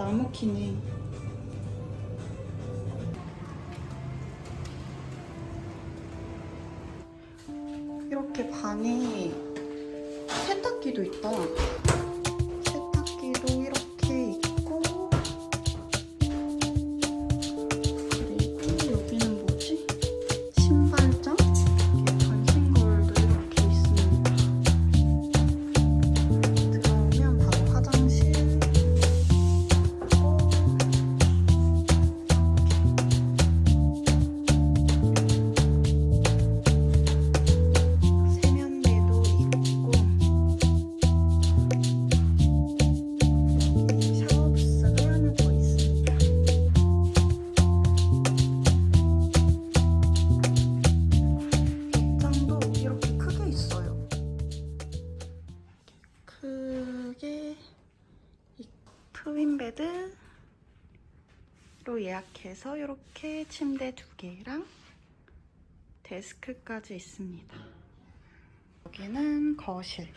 안 먹히네. 이렇게 방에 세탁기도 있다. 베드로 예약해서 이렇게 침대 두 개랑 데스크까지 있습니다. 여기는 거실.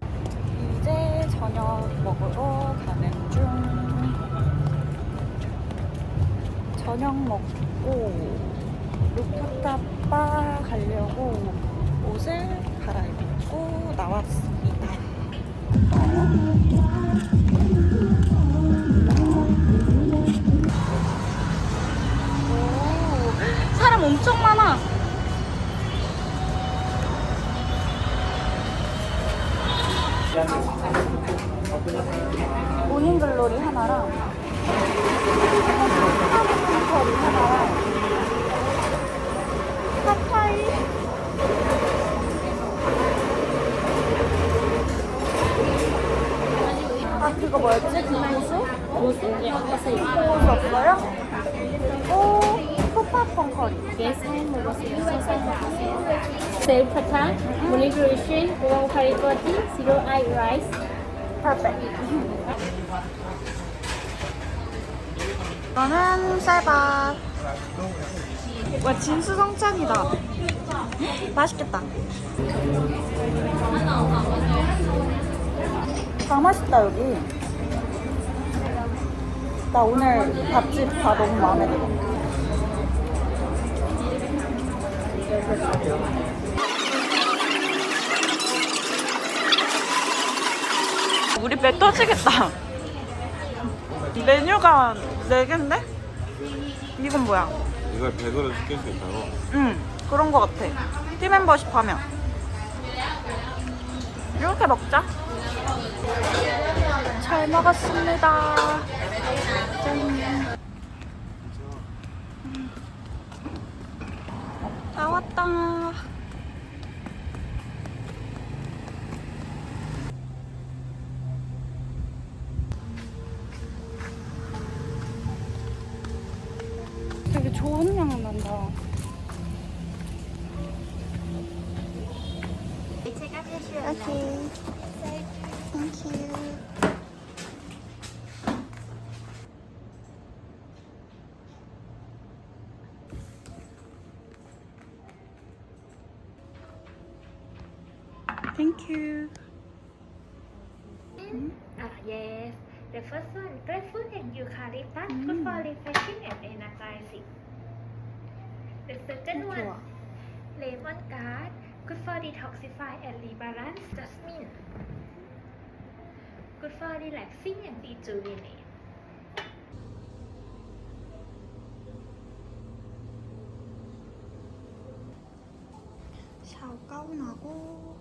이제 저녁 먹으러 가는 중. 저녁 먹고 루프탑 바 가려고 옷을 갈아입고 나왔습니다. 뭐였지? 빙고수? 고수? 없어요? 그리고 푸파 펑커리 Yes, and 먹었어요. 먹었어요. Sale pata, moligration, wow harikoti, zero eye rice. 퍼펙트 이거는 쌀밥 와 진수성찬이다 맛있겠다 다 맛있다 여기 나 오늘 밥집 다 너무 마음에 들어 우리 배 터지겠다. 메뉴가 4개인데? 이건 뭐야? 이걸 100으로 시킬 수 있다고? 응, 그런 거 같아. 팀 멤버십 하면. 이렇게 먹자. 잘 먹었습니다. 짠. 음. 나왔다. Thank you. Ah, yes. The first one, grapefruit and eucalyptus, good for refreshing and energizing. The second one, 좋아. lemon card, good for detoxify and rebalance jasmine. Good for relaxing and rejuvenate. 샤워 가운하고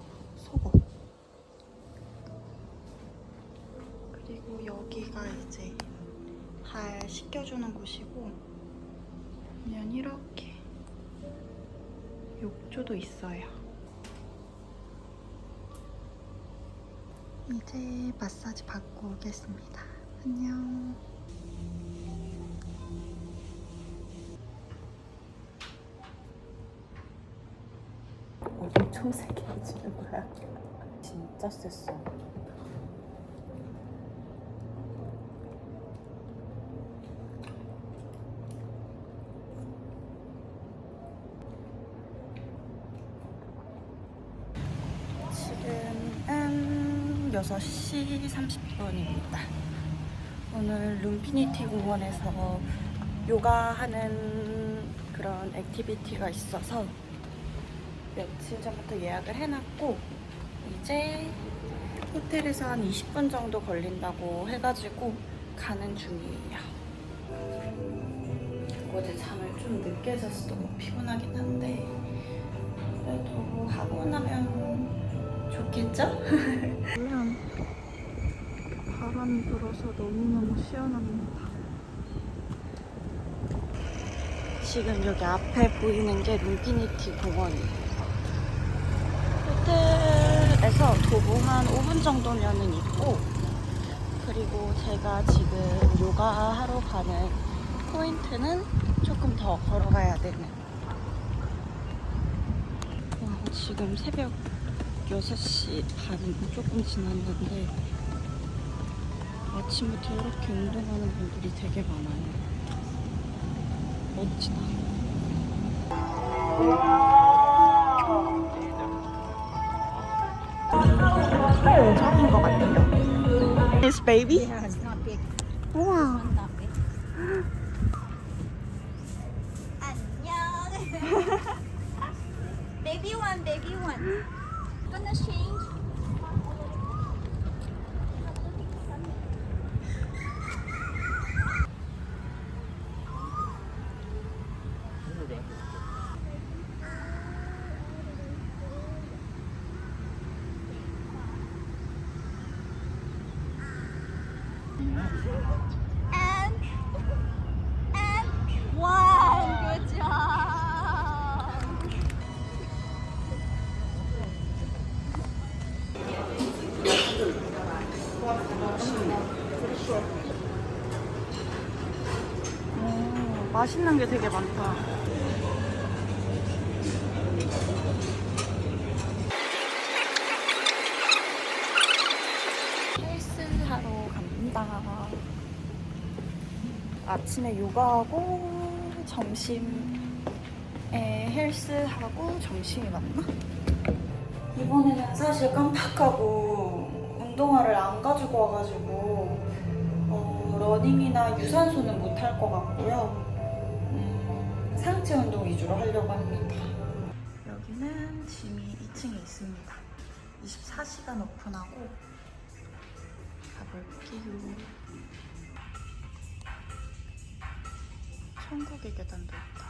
속옷. 그리고 여기가 이제 발 씻겨주는 곳이고, 보면 이렇게 욕조도 있어요. 이제 마사지 받고 오겠습니다. 안녕. 세 게 해주는 거야. 진짜 셌어. 6시 30분입니다. 오늘 룸피니티 공원에서 요가하는 그런 액티비티가 있어서 며칠 전부터 예약을 해놨고 이제 호텔에서 한 20분 정도 걸린다고 해가지고 가는 중이에요. 어제 잠을 좀 늦게 자서 너무 피곤하긴 한데 그래도 하고 나면 좋겠죠? 물론 바람이 불어서 너무너무 시원합니다. 지금 여기 앞에 보이는 게 룸피니티 공원이에요. 호텔에서 도보 한 5분 정도면은 있고 그리고 제가 지금 요가 하러 가는 포인트는 조금 더 걸어가야 되는. 와, 지금 새벽 6시 반 조금 지났는데 아침부터 이렇게 운동하는 분들이 되게 많아요. 멋지다 적인 것 같아요 This baby? Yeah, it's not big. 우와 Not big. 안녕. baby one, baby one. Gonna change. And and one. Good job. 오, 맛있는 게 되게 많다. 아침에 요가하고 점심에 헬스하고 점심이 맞나? 이번에는 사실 깜빡하고 운동화를 안 가지고 와가지고 어, 러닝이나 유산소는 못 할 것 같고요. 음, 상체 운동 위주로 하려고 합니다. 여기는 짐이 2층에 있습니다. 24시간 오픈하고 가볼게요. 천국의 계단도 있다.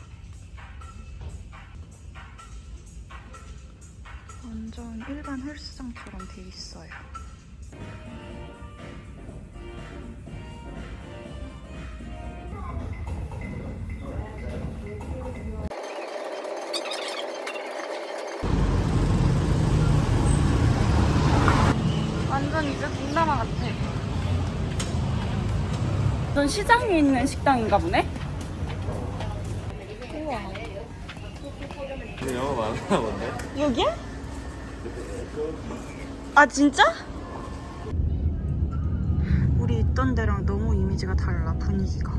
완전 일반 헬스장처럼 돼 있어요. 완전 이제 동남아 같아. 전 시장에 있는 식당인가 보네? 우와. 근데 영어 많아 본데? 여기야? 아 진짜? 우리 있던 데랑 너무 이미지가 달라 분위기가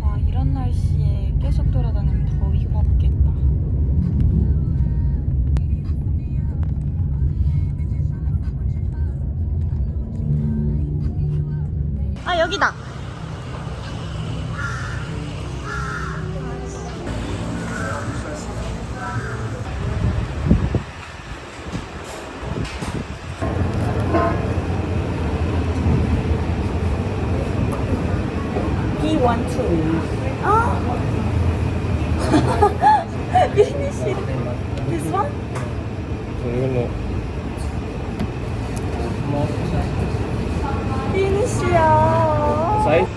와 이런 날씨에 계속 돌아다니면 더 이가 없겠다 아 여기다 이걸로 finish야 사이즈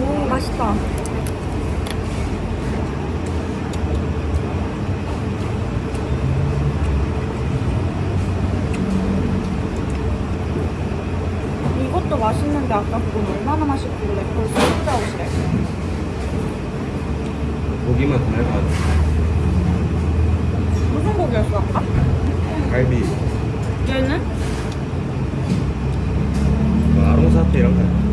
오 맛있다 맛있는데 아까 그건 얼마나 맛있길래 벌써 혼자오시래 고기만 더 해봐 무슨 고기였어 아까? 갈비 얘는? 뭐 아롱사태 이런 거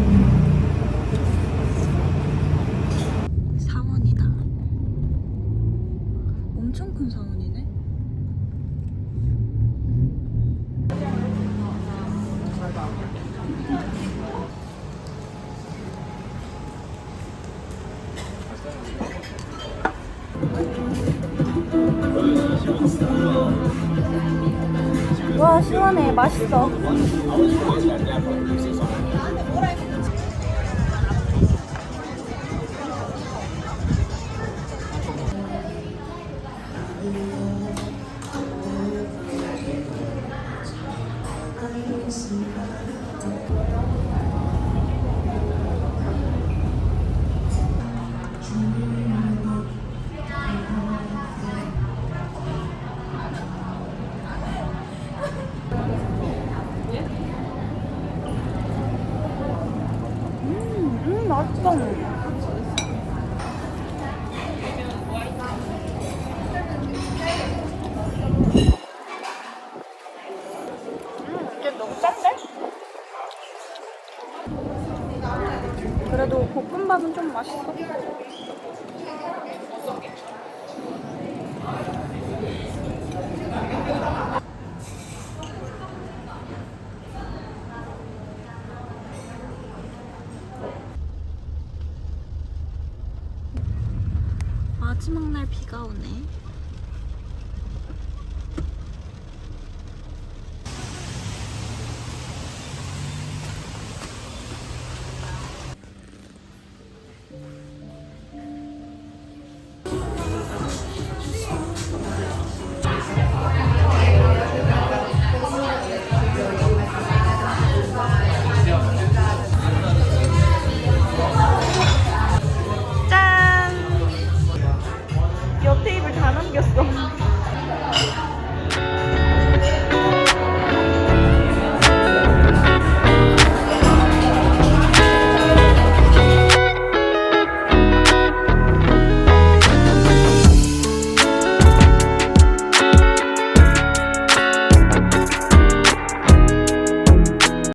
맛있어. 그래도 볶음밥은 좀 맛있어. 마지막 날 비가 오네.